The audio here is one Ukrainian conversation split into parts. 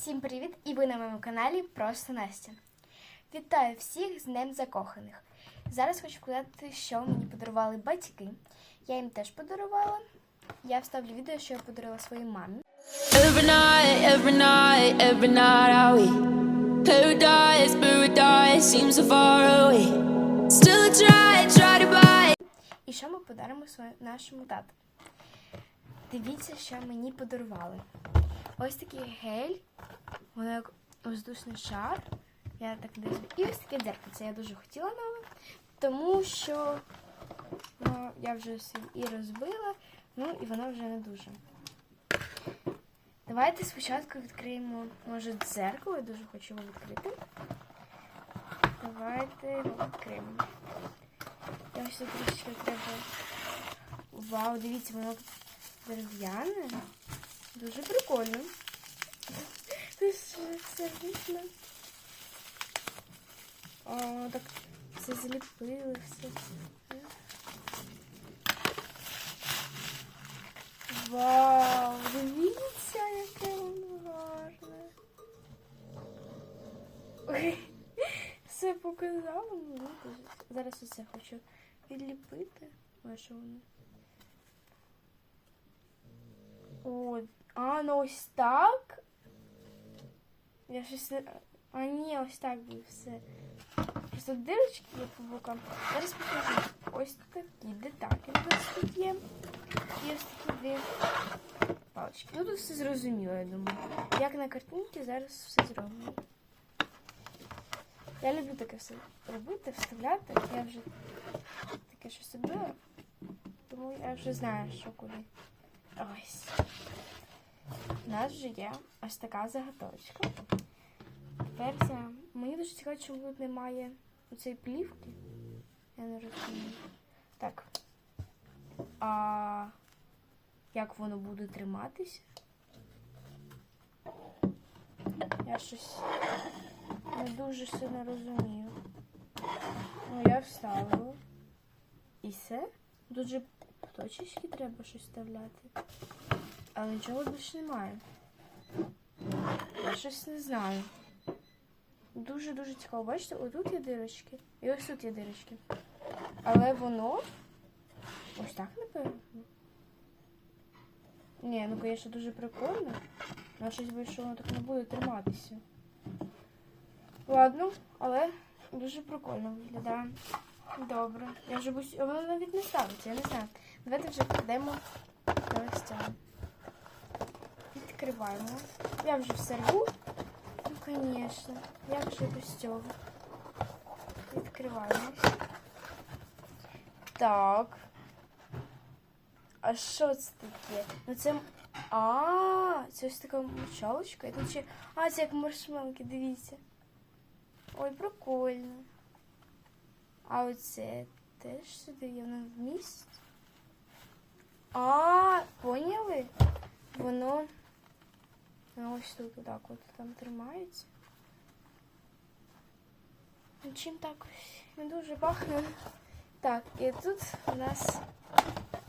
Всім привіт! І ви на моєму каналі Просто Настя. Вітаю всіх з Днем Закоханих. Зараз хочу показати, що мені подарували батьки. Я їм теж подарувала. Я вставлю відео, що я подарувала своїй мамі. Every night, every night, every night are we Paradise, paradise seems so far away Still try, try to buy І що ми подаримо нашому тату. Дивіться, що мені подарували. Ось такий гель, воно як воздушний шар. Я так дивлюсь. І ось таке дзеркальце. Я дуже хотіла нове, тому що ну, я вже собі і розбила, ну і воно вже не дуже. Давайте спочатку відкриємо, може, дзеркало, я дуже хочу його відкрити. Давайте його відкриємо. Я ось трішки треба. Вау, дивіться, воно дерев'яне. Дуже прикольно. Це ж все вийшло. О, так все зліпили, все. Вау, дивіться, яке воно гарне. Ой, все показало мені. дуже. Зараз усе хочу відліпити. Ой, воно? О, а, ну ось так. Я щось. А, ні, ось так буде все. Просто дирочки є по бокам. Зараз покажу. Ось такі деталі у нас тут є. І ось такі дві палички. Ну тут все зрозуміло, я думаю. Як на картинці, зараз все зроблено. Я люблю таке все робити, вставляти. Я вже таке щось робила, тому я вже знаю, що куди. Ось. У нас вже є ось така заготовочка. Тепер це. Мені дуже цікаво, чому тут немає цієї плівки. Я не розумію. Так. А як воно буде триматися? Я щось не дуже сильно розумію. Ну, я вставила. І все? Тут же точечки треба щось вставляти. Але нічого більше немає. Я щось не знаю. Дуже-дуже цікаво. Бачите, отут є дирочки. І ось тут є дирочки. Але воно. Ось так, напевно. Ні, ну, звісно, дуже прикольно. Але щось боюсь, воно так не буде триматися. Ладно, але дуже прикольно виглядає. Добре. Я вже боюсь, а воно навіть не ставиться, я не знаю. Давайте вже підемо до ось цього. Відкриваємо. Я вже все рву. Ну, звісно. Як же без цього? Відкриваємо. Так. А що це таке? Ну це. А, це ось така мочалочка. І тут. А, це як маршмелки, дивіться. Ой, прикольно. А оце теж сюди є воно вміст. А, поняли? Воно. Воно ось тут отак от там тримається. Ну, Чим так ось не дуже пахне. Так, і тут у нас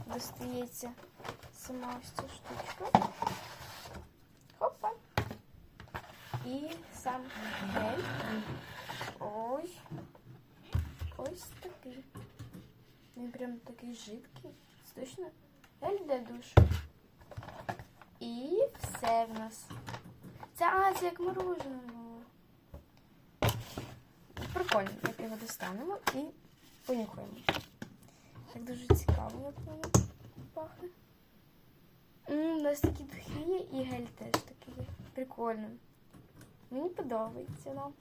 достається сама ось ця штучка. Хопа. І сам гель. Ось. Ось такий. Він прям такий жидкий. Це точно гель для душу. І все в нас. Це, а, це як мороженое було. Прикольно, як його достанемо і понюхаємо. Так дуже цікаво, як воно пахне. М, У нас такі духи є і гель теж такий є. Прикольно. Мені подобається воно.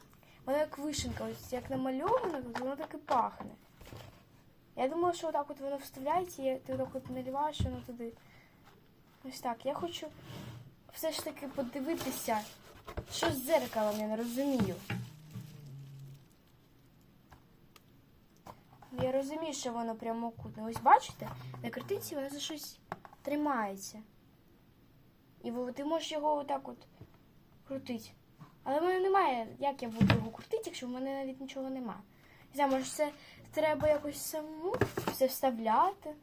Воно як вишенка, ось як намальовано, воно так і пахне. Я думала, що отак от воно вставляється, і ти отак от наливаєш воно туди. Ось так. Я хочу все ж таки подивитися, що з дзеркалом, я не розумію. Я розумію, що воно прямокутне. Ось бачите, на картинці воно за щось тримається. І ти можеш його отак от крутити. Але в мене немає, як я буду його крутити, якщо в мене навіть нічого немає. Не знаю, може це треба якось саму все вставляти.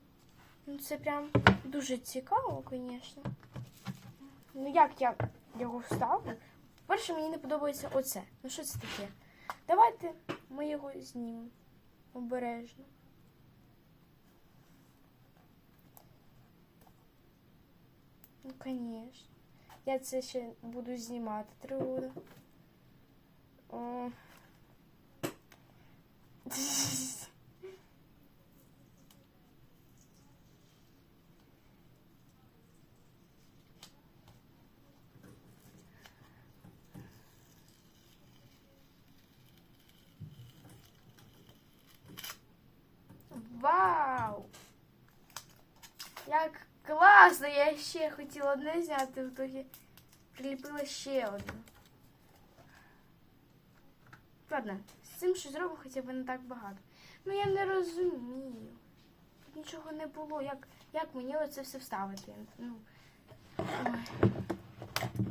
Ну, це прям дуже цікаво, звісно. Ну як я його вставлю? По-перше, мені не подобається оце. Ну що це таке? Давайте ми його знімемо. Обережно. Ну, звісно. Я це ще буду знімати три роки. О. Вау! Як класно! Я ще хотіла одне зняти, в итоге приліпила ще одне. Ладно, з цим щось зробимо хоча б не так багато. Ну я не розумію. Тут нічого не було. Як, як мені оце все вставити? Ну,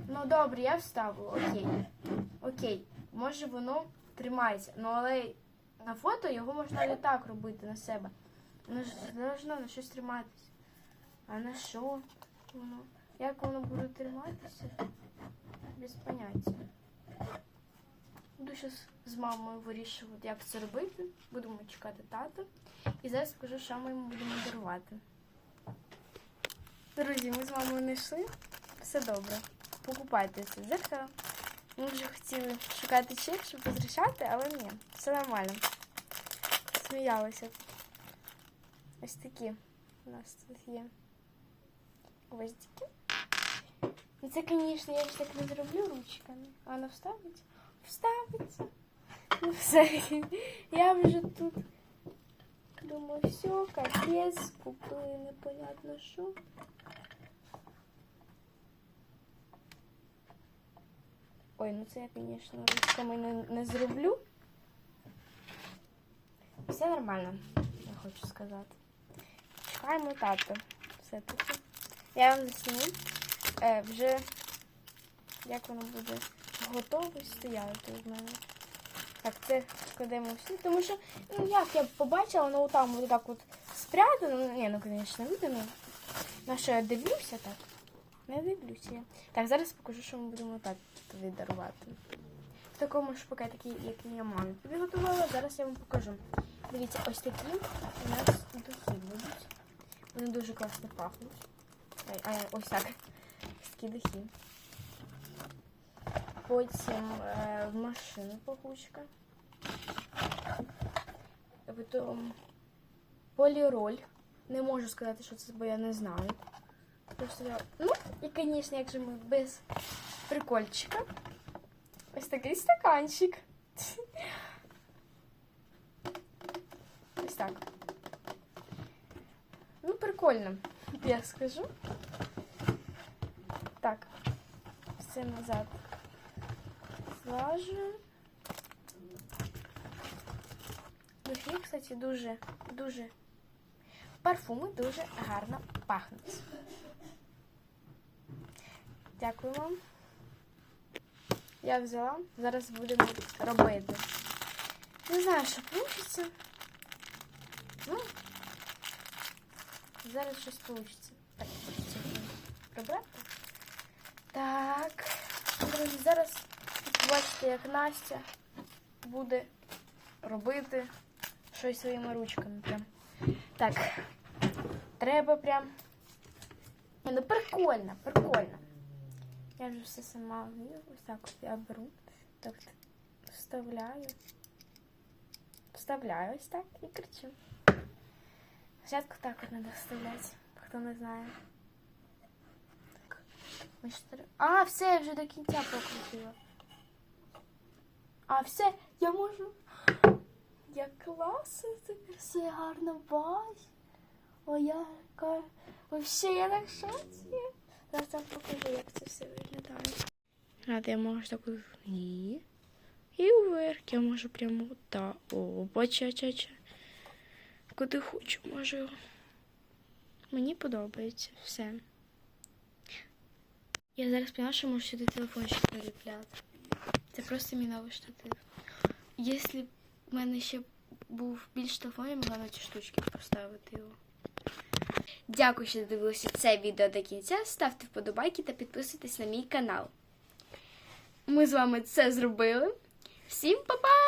ну добре, я вставила, окей. Окей. Може воно тримається. Ну але на фото його можна і так робити на себе. Воно ж на щось триматися. А на що воно? Як воно буде триматися? Без поняття. Буду зараз з мамою вирішувати, як це робити. Будемо чекати тата. І зараз покажу, що ми йому будемо дарувати. Друзі, ми з мамою не йшли. Все добре. Покупайте це дзеркало. Ми вже хотіли шукати чек, щоб возвращати, але ні, все нормально. Сміялися. Ось такі у нас тут є гвоздики. Ну це, звісно, я ж так не зроблю ручками. А воно вставиться? Вставиться. Ну все. Я вже тут думаю, все, капець, купили непонятно що. Ой, ну це я, звісно, ручками не, не зроблю. Все нормально, я хочу сказати. Чекаємо тата. Все-таки. Я вам засніму. Е, вже як воно буде готове стояти в мене. Так, це складемо всі, тому що, ну як я побачила, воно там от так от спрятано. Ну, ні, ну, звісно, видно. ну, На що я дивлюся так? Не дивлюся. Так, зараз покажу, що ми будемо так тобі дарувати. В такому ж пакетикі, який я мамі підготувала, зараз я вам покажу. Дивіться, ось такі у нас духи будуть. Вони дуже класно пахнуть. Ось так. Ось. Потім е, в машину пахучка. Потім поліроль. Не можу сказати, що це, бо я не знаю. Ну, і, звісно, як же ми без прикольчика. Ось такий стаканчик. Ось так. Ну, прикольно, я скажу. Так, все назад злажу. Духи, кстати, дуже, дуже парфуми дуже гарно пахнуть. Дякую вам. Я взяла. Зараз будемо робити. Не знаю, що вийде. Ну, зараз щось вийде. Так, хочеться прибрати. Так. Друзі, зараз бачите, як Настя буде робити щось своїми ручками. Прям. Так. Треба прям. Ну прикольно, прикольно. Я вже все сама вмію. Ось так от я беру. Так вставляю. Вставляю ось так і кричу. Спочатку так от треба вставляти, хто не знає. Так. А, все, я вже до кінця покрутила. А, все, я можу. Як класно, тепер все гарно бачу. Ой, я. Вообще, я так шоці. Зараз вам покажу, як це все виглядає. А я можу так і, і вверх. Я можу прямо так. О, бача, ча, ча. Куди хочу, можу. Мені подобається все. Я зараз поняла, що можу сюди телефончик приліпляти. Це просто мій новий штатив. Якщо б в мене ще був більш телефон, я могла на ці штучки поставити його. Дякую, що дивилися це відео до кінця. Ставте вподобайки та підписуйтесь на мій канал. ми з вами це зробили. Всім па-па!